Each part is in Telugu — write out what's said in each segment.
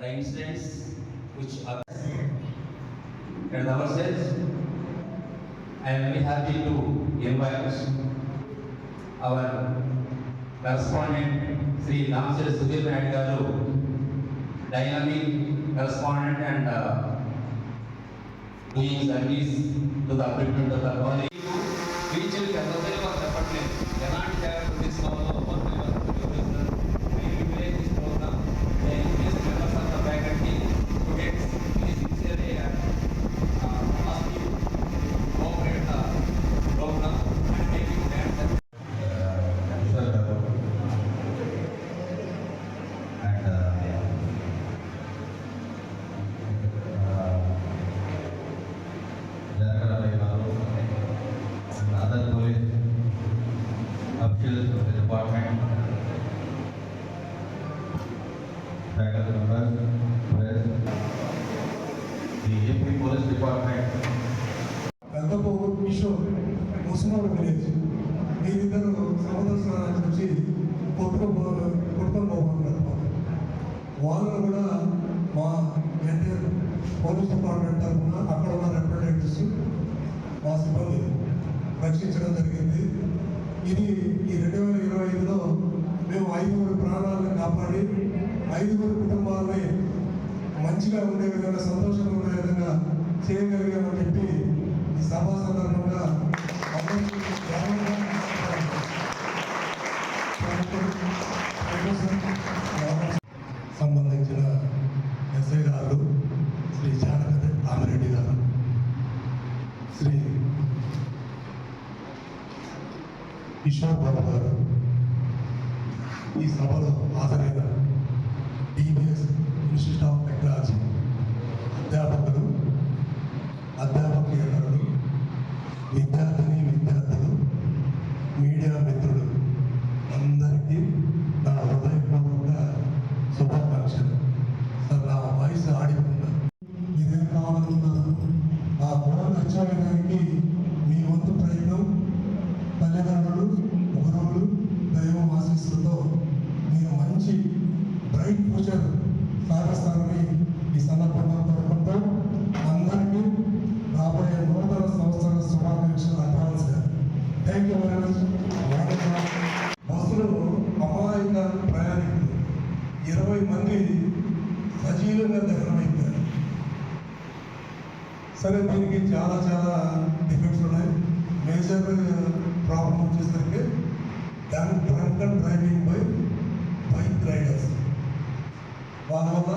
the incidents which occurred. And ourselves, I am very happy to invite our correspondent Sri Ramchand Sudhir Nayak Garu, dynamic correspondent and uh, doing service to the upliftment of the college. Reach will conservative of the department. Cannot have this problem. ముస్మాన్ విలేజ్ మీరిద్దరు సముద్ర స్నానానికి వచ్చి కొట్టుకు కొట్టుకొని పోతున్నారు వాళ్ళు కూడా మా ఎన్టీఆర్ పోలీస్ డిపార్ట్మెంట్ తరఫున అక్కడ ఉన్న రిప్రజెంటేటివ్స్ మా సిబ్బంది రక్షించడం జరిగింది. ఇది ఈ రెండు వేల ఇరవై ఐదులో మేము ఐదుగురు ప్రాణాలను కాపాడి ఐదుగురు కుటుంబాలని మంచిగా ఉండే విధంగా సంతోషంగా ఉండే విధంగా చేయగలిగామని చెప్పి సభ సందర్భంగా సంబంధించిన ఎస్ఐ గారు శ్రీ జానపతి రామిరెడ్డి గారు శ్రీ కిషోర్ బాబు గారు ఈ సభలో హాజరైన థ్యాంక్ యూ బస్సులో అమాయక ప్రయాణికులు. ఇరవై మంది సజీవంగా దగ్ధమైపోయారు సరే దీనికి చాలా చాలా డిఫెక్ట్స్ ఉన్నాయి. మేజర్ ప్రాబ్లం uh, వచ్చేసరికి దాని drunk and driving by bike riders. వాళ్ళ వల్ల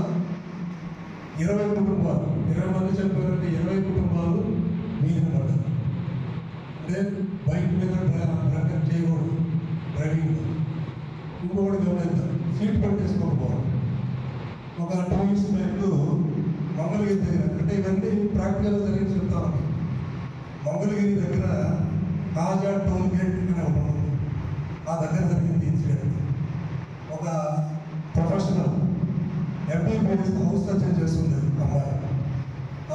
ఇరవై కుటుంబాలు. ఇరవై మంది చెప్పారంటే ఇరవై కుటుంబాలు ఇంకొకటి గమనిద్దాం సీట్ బెల్ట్ వేసుకోకపోవడం ఒక టూ ఇయర్స్ బ్యాక్ మంగళగిరి దగ్గర అంటే ఇవన్నీ ప్రాక్టికల్ జరిగిన చెప్తాను మంగళగిరి దగ్గర కాజా టోల్ గేట్ అనే ఒకటి ఆ దగ్గర జరిగింది ఇన్సిడెంట్ ఒక ప్రొఫెషనల్ ఎంబీబీఎస్ హౌస్ సర్జరీ చేస్తుంది అమ్మాయి.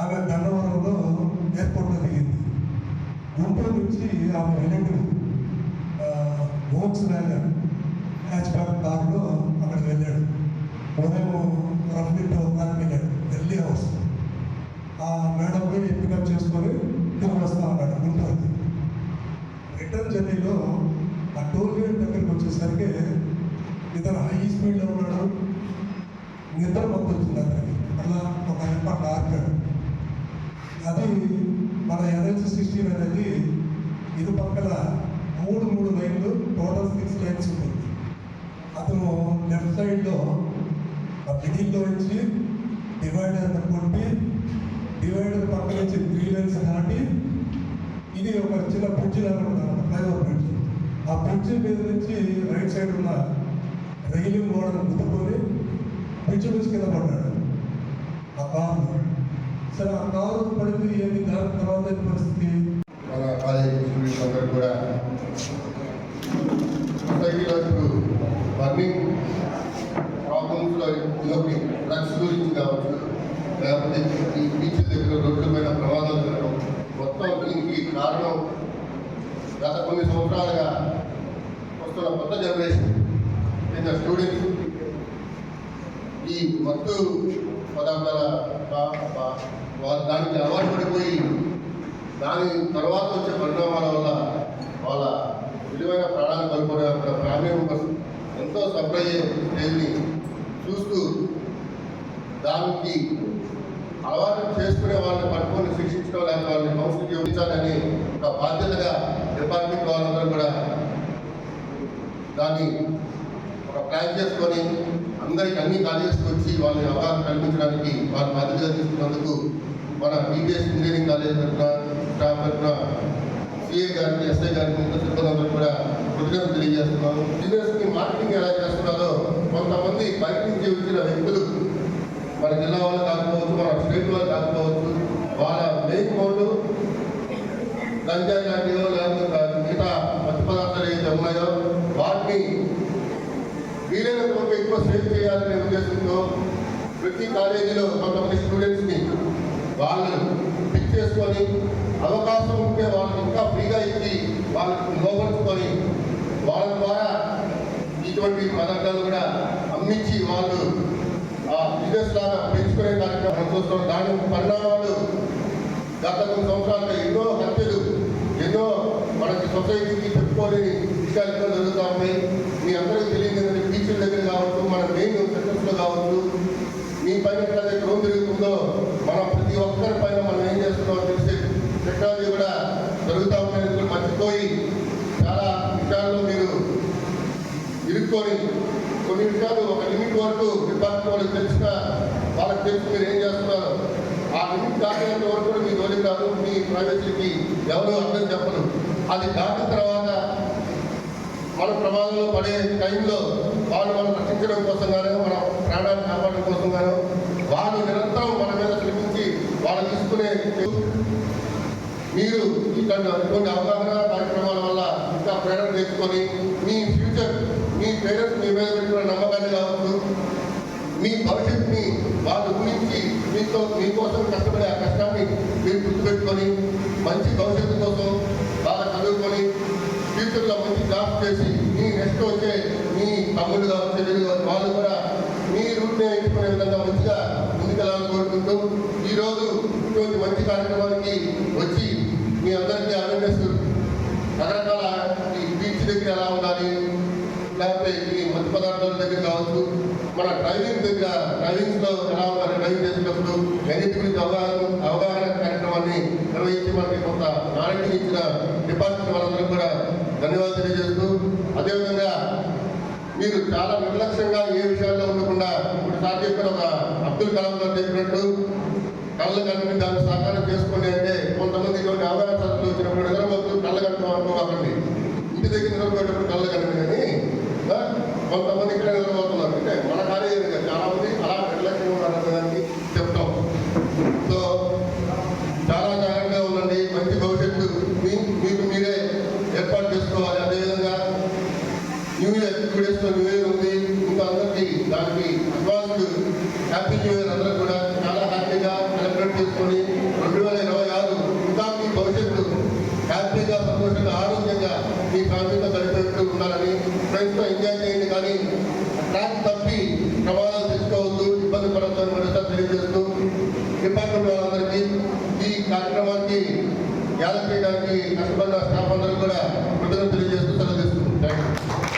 ఆమె గన్నవరంలో ఎయిర్పోర్ట్లో దిగింది. గుంటూరు నుంచి ఆమె relative Volkswagen hatchback కార్లో అక్కడికి వెళ్ళాడు. ఉదయం రఫ్లీ టూ క్లాక్ వెళ్ళాడు. ఎర్లీ హౌస్. ఆ మేడం పోయి పికప్ చేసుకొని తిరిగి వస్తా ఉన్నాడు గుంటూరుకి. రిటర్న్ జర్నీలో ఆ టోల్ గేట్ దగ్గరికి వచ్చేసరికి ఇతను హై స్పీడ్లో ఉన్నాడు. నిద్ర మొత్తం వచ్చింది అతనికి. అలా ఒక ఎంపట్ ఆర్కాడు అది మన ఎన్హెచ్ సిక్స్టీన్ అనేది ఇరు పక్కల మూడు మూడు లైన్లు టోటల్ సిక్స్ లైన్స్ ఉంటుంది అతను లెఫ్ట్ సైడ్లో ఆ మిడిల్లో నుంచి డివైడర్ కొట్టి డివైడర్ పక్క నుంచి త్రీ లైన్స్ దాటి ఇది ఒక చిన్న బ్రిడ్జ్ లాగా ఉంటుంది ఫ్లైఓవర్ బ్రిడ్జ్ ఆ బ్రిడ్జ్ మీద నుంచి రైట్ సైడ్ ఉన్న రైలింగ్ గోడను గుద్దుకొని బ్రిడ్జ్ నుంచి కింద పడ్డాడు. ఆ కారు. సరే ఆ కారు పడింది ఏమి దాని తర్వాత పరిస్థితి మన కాలేజ్ స్టూడెంట్స్ అందరూ కూడా సొసైటీలో ఇప్పుడు బర్నింగ్ ప్రాబ్లమ్స్లో డ్రగ్స్ గురించి కావచ్చు లేకపోతే ఈ బీచ్ దగ్గర రోడ్ల పైన ప్రమాదాలు జరగడం మొత్తం దీనికి కారణం గత కొన్ని సంవత్సరాలుగా వస్తున్న కొత్త జనరేషన్ ఇన్ స్టూడెంట్స్ ఈ మత్తు పదార్థాల పా- దానికి అలవాటు పడిపోయి దాని తర్వాత వచ్చే పరిణామాల వల్ల వాళ్ళ విలువైన ప్రాణాలు కోల్పోయిన అక్కడ ఫ్యామిలీ మెంబర్స్ ఎంతో సఫర్ అయ్యే స్టేజ్ని చూస్తూ దానికి అలవాటు చేసుకునే వాళ్ళని పట్టుకొని శిక్షించడం లేక వాళ్ళని కౌన్సిలింగ్ చేయించాలని ఒక బాధ్యతగా డిపార్ట్మెంట్ వాళ్ళందరూ కూడా దాన్ని ఒక ప్లాన్ చేసుకొని అందరికి అన్ని కాలేజెస్కి వచ్చి వాళ్ళని అవగాహన కల్పించడానికి వాళ్ళ బాధ్యతగా తీసుకున్నందుకు మన బీబీఎస్ ఇంజనీరింగ్ కాలేజ్ తరఫున స్టాఫ్ తరఫున ఏ గారిని ఎస్ఐ గారిని సిబ్బంది కూడా కృతజ్ఞతలు తెలియజేస్తున్నాము. బిజినెస్కి మార్కెటింగ్ ఎలా చేస్తున్నారో కొంతమంది బయట నుంచి వచ్చిన వ్యక్తులు మన జిల్లా వాళ్ళు కాకపోవచ్చు మన స్టేట్ వాళ్ళు కాకపోవచ్చు వాళ్ళ మెయిన్ కోర్టు గంజాయి లాంటివో లేకపోతే మిగతా మత్తు పదార్థాలు ఏదైతే ఉన్నాయో వాటిని వీలైనంత ఎక్కువ సేవ్ చేయాలనే ఉద్దేశంతో ప్రతి కాలేజీలో కొంతమంది స్టూడెంట్స్ని వాళ్ళు పిక్ చేసుకొని అవకాశం ఉంటే వాళ్ళని ఇంకా ఫ్రీగా ఇచ్చి వాళ్ళకి లోపరుచుకొని వాళ్ళ ద్వారా ఇటువంటి పదార్థాలు కూడా అమ్మించి వాళ్ళు ఆ బిజినెస్ లాగా పెంచుకునే కార్యక్రమం చూస్తున్నాం. దాని పరిణామాలు గత కొన్ని సంవత్సరాలుగా ఎన్నో హత్యలు ఎన్నో మనకి సొసైటీకి చెప్పుకోలేని విషయాలు జరుగుతూ ఉన్నాయి. మీ అందరికీ తెలియదు టీచర్ బీచ్ల దగ్గర కావచ్చు మన మెయిన్ సెంటర్స్లో కావచ్చు పైన ఎట్లయితే డ్రోన్ తిరుగుతుందో మనం ప్రతి ఒక్కరి పైన మనం ఏం చేస్తున్నామో తెలిసే టెక్నాలజీ కూడా జరుగుతూ ఉన్నాయి మర్చిపోయి చాలా విషయాల్లో మీరు ఇరుక్కొని కొన్ని విషయాలు ఒక లిమిట్ వరకు డిపార్ట్మెంట్ వాళ్ళకి తెలిసిన వాళ్ళకి తెలిసి మీరు ఏం చేస్తున్నారు? ఆ లిమిట్ దాటినంత వరకు మీ జోలికి రాదు మీ ప్రైవసీకి ఎవరు అర్థం చెప్పరు. అది దాటిన తర్వాత మన ప్రమాదంలో పడే టైంలో వాళ్ళు మనం రక్షించడం కోసం కానీ మనం ప్రాణాన్ని కాపాడడం కోసం గానో వాళ్ళు నిరంతరం మన మీద శ్రమించి వాళ్ళు తీసుకునే మీరు కొన్ని అవగాహన కార్యక్రమాల వల్ల ఇంకా ప్రేరణ తెచ్చుకొని మీ ఫ్యూచర్ మీ పేరెంట్స్ మీ మీద పెట్టుకున్న నమ్మకాన్ని కావచ్చు మీ భవిష్యత్తుని వాళ్ళు ఊహించి మీతో మీకోసం కష్టపడే ఆ కష్టాన్ని మీరు గుర్తుపెట్టుకొని మంచి భవిష్యత్తు కోసం బాగా చదువుకొని ఫ్యూచర్లో మంచి జాబ్ చేసి మీ నెక్స్ట్ వచ్చే మీ తమ్ముడు కావచ్చు కావచ్చు వాళ్ళు కూడా మీ రూట్ని ఎంచుకునే విధంగా మంచిగా ముందుకెళ్ళాలని కోరుకుంటూ ఈరోజు ఇటువంటి మంచి కార్యక్రమానికి వచ్చి మీ అందరికీ అవేర్నెస్ రకరకాల ఈ బీచ్ దగ్గర ఎలా ఉండాలి లేకపోతే ఈ మత్తు పదార్థాల దగ్గర కావచ్చు మన డ్రైవింగ్ దగ్గర డ్రైవింగ్స్లో ఎలా ఉండాలి డ్రైవింగ్ చేసేటప్పుడు ఎన్నిటి గురించి అవగాహన అవగాహన కార్యక్రమాన్ని నిర్వహించి మనకి కొంత నాలెడ్జ్ ఇచ్చిన డిపార్ట్మెంట్ వాళ్ళందరూ కూడా ధన్యవాదాలు తెలియజేస్తూ అదేవిధంగా మీరు చాలా నిర్లక్ష్యంగా ఏ విషయాల్లో ఉండకుండా ఇప్పుడు సార్ చెప్పిన ఒక అబ్దుల్ కలాం గారు చెప్పినట్టు కళ్ళ కట్టి దాన్ని సాకారం చేసుకోండి అంటే కొంతమంది ఇటువంటి అవగాహన వచ్చినప్పుడు నిద్రపోతూ కళ్ళ కట్టడం అనుకోవాలండి ఇంటి దగ్గర నిద్రపోయేటప్పుడు కళ్ళ కట్టడం కానీ కొంతమంది ఇక్కడ నిద్రపోతున్నారు. అంటే మన కాలేజీ చాలా మంది అలా నిర్లక్ష్యంగా ఉన్నారన్న దానికి చెప్తాం సో చాలా జాగ్రత్తగా ఉండండి మంచి భవిష్యత్తు మీ మీకు మీరే ఏర్పాటు చేసుకోవాలి అదేవిధంగా new year two days new year ఉంది ఇంకా అందరికీ దానికి అడ్వాన్స్డ్ హ్యాపీ న్యూ ఇయర్ అందరూ కూడా చాలా హ్యాపీగా సెలబ్రేట్ చేసుకొని రెండు వేల ఇరవై ఆరు ఇంకా మీ భవిష్యత్తు హ్యాపీగా సంతోషంగా ఆరోగ్యంగా మీ ఫ్యామిలీతో ఉండాలని ఫ్రెండ్స్తో ఎంజాయ్ చేయండి కానీ ట్రాక్ తప్పి ప్రమాదాలు తెచ్చుకోవద్దు ఇబ్బంది పడద్దు అని మరోసారి తెలియజేస్తూ డిపార్ట్మెంట్ వాళ్ళందరికీ ఈ కార్యక్రమానికి యాద చేయడానికి కష్టపడిన స్టాఫ్ అందరూ కూడా కృతజ్ఞతలు తెలియజేస్తూ సెలవు తీసుకుంటాం థ్యాంక్ యూ